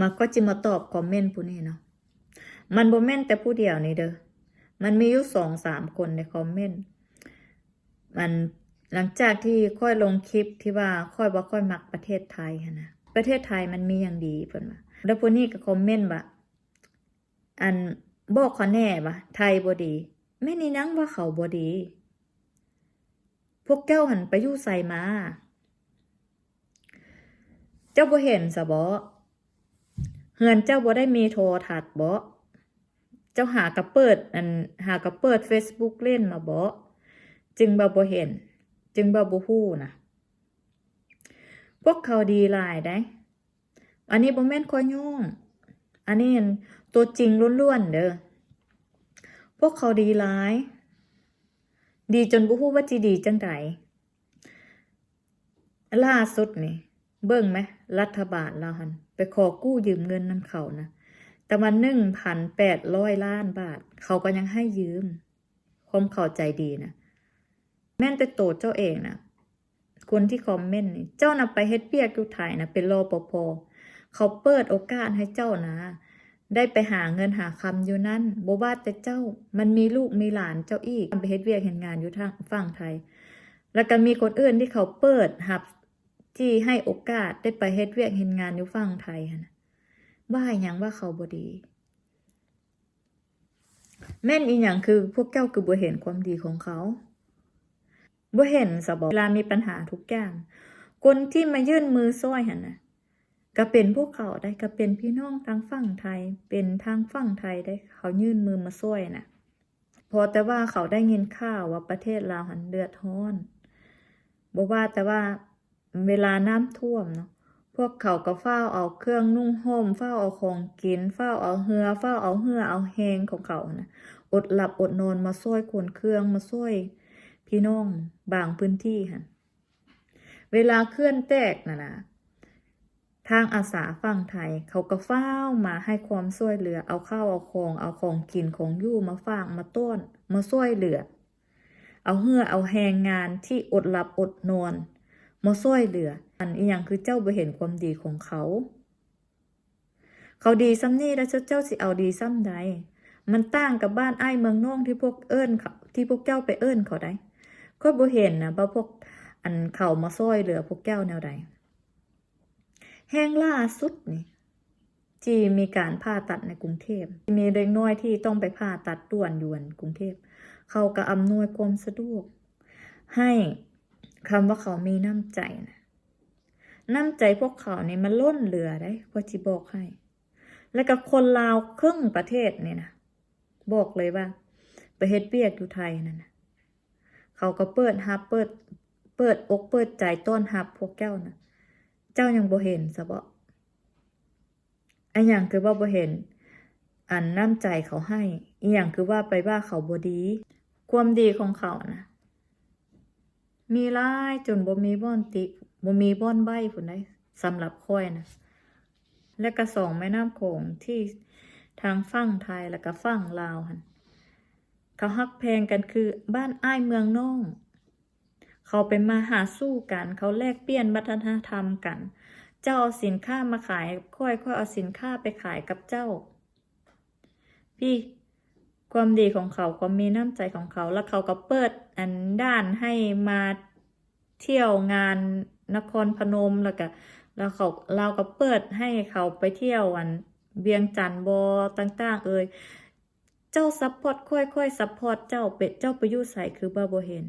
มาก็จิมาตอบคอมเมนต์ผู้นี้เนาะมันบ่แม่นแต่ผู้เดียวนี่เด้อมันมีอยู่สองสามคนในคอมเมนต์มันหลังจากที่ค่อยลงคลิปที่ว่าค่อยบ่ค่อยมักประเทศไทยนะประเทศไทยมันมีอย่างดีเพิ่นว่าแล้วผู้นี้ก็คอมเมนต์ว่าอันบอกเขาแน่ว่าไทยบ่ดีแม่นี่นังว่าเขาบ่ดี พวกเจ้าหันไปยู่ใส่มา เจ้าบ่เห็นซะบ่ เฮือนเจ้าบ่ได้มีโทรทัศน์บ่เจ้าหากระเปิดอันหากระเปิด Facebook เล่นมาบ่จึงบ่บ่เห็น จึงบ่บ่ฮู้นะพวกเขาดีลายได้ อันนี้บ่แม่นข้อยุ่งอันนี้ตัวจริงล้วนๆเด้อ พวกเขาดีหลาย ดีจนบ่ฮู้ว่าจิดีจังไดล่าสุดนี่ เบิ่งไหมรัฐบาลเราหัน ไปขอกู้ยืมเงินนำเขานะแต่มันหนึ่งพันแปดร้อยล้านบาท เขาก็ยังให้ยืมความเข้าใจดีนะแม่นแต่โตเจ้าเองนะคนที่คอมเมนต์นี่เจ้านะไปเฮ็ดเปียกอยู่ไทยนะเป็นรอปภเขาเปิดโอกาสให้เจ้านะได้ไปหาเงินหาคำอยู่นั่นบ่ว่าแต่เจ้า มันมีลูกมีหลานเจ้าอีกไปเฮ็ดเวียกเห็นงานอยู่ทางฝั่งไทย แล้วก็มีคนอื่นที่เขาเปิดหับ ที่ให้โอกาสได้ไปเฮ็ดเวียกเห็นงานอยู่ฝั่งไทยนะว่าอหยังว่าเขาบดี แม่นอีหยังคือพวกเจ้าคือบ่เห็นความดีของเขาบ่เห็นซะบ่เวลามีปัญหาทุกอย่าง คนที่มายื่นมือซ้อยหันนะก็เป็นพวกเขาได้ก็เป็นพี่น้องทางฝั่งไทย เป็นทางฝั่งไทยได้เขายื่นมือมาช่วยน่ะพอแต่ว่าเขาได้ยินข่าวว่าประเทศลาวหันเดือดร้อนบ่ว่าแต่ว่า เวลาน้ำท่วมเนาะพวกเขาก็เฝ้าเอาเครื่องนุ่งห่มเฝ้าเอาของกินเฝ้าเอาเหือเฝ้าเอาเหือเอาแหงของเขานะอดหลับอดนอนมาช่วยคนเครื่องมาช่วยพี่น้องบางพื้นที่ค่ะเวลาเคลื่อนแตกนะนะทางอาสาฝั่งไทย เขาก็เฝ้ามาให้ความช่วยเหลือ เอาข้าวเอาของเอาของกินของอยู่มาฝากมาต้อนมาช่วยเหลือ เอาเหือเอาแหงงานที่อดหลับอดนอน มาช่วยเหลือ อันอีหยังคือเจ้าบ่เห็นความดีของเขา เขาดีซ้ำนี่แล้วเจ้าจ้าสิเอาดีซ้ำใดมันต่างกับบ้านไอ้เมืองน้องที่พวกเอิ้นเขาที่พวกเจ้าไปเอิ้นเขาได้ก็บ่เห็นนะว่าพวกอันเขามาช่วยเหลือพวกเจ้าแนวใดแห้งล่าสุดนี่ที่มีการผ่าตัดในกรุงเทพ มีเด็กน้อยที่ต้องไปผ่าตัดด่วนยวนกรุงเทพ เขาก็อำนวยความสะดวก ให้ คำว่าเขามีน้ำใจนะน้ำใจพวกเขาเนี่ยมันล้นเหลือได้พอจิบอกให้ แล้วก็คนลาวครึ่งประเทศเนี่ยนะบอกเลยว่าไปเฮ็ดเปียกอยู่ไทยนั่นนะเขาก็เปิดฮับเปิด เปิดอกเปิดใจต้อนรับพวกเจ้านะเจ้ายังบ่เห็นซะบ่อันอย่างคือว่าบ่เห็น อันน้ำใจเขาให้อีอย่างคือว่าไปว่าเขาบ่ดี ความดีของเขานะ มีลายจนบ่มีบ่อนติบ่มีบ่อนใบพุ่นได้สำหรับค่อยนะและก็สองแม่น้ำโขงที่ทางฝั่งไทยแล้วก็ฝั่งลาวหันเขาฮักแพงกันคือบ้านอ้ายเมืองน้อง เขาไปมาหาสู้กัน เขาแลกเปลี่ยนวัฒนธรรมกัน เจ้าเอาสินค้ามาขายค่อยค่อยเอาสินค้าไปขายกับเจ้า พี่ ความดีของเขาความมีน้ำใจของเขา แล้วเขาก็เปิดอันด้านให้มาเที่ยวงานนครพนมแล้วก็แล้วเขาเราก็เปิดให้เขาไปเที่ยวอันเวียงจันทร์บอต่างๆ เอ่ยเจ้าซัพพอร์ตค่อยๆซัพพอร์ตเจ้าเป็ดเจ้าไปอยู่ใส่คือบ่บ่เห็น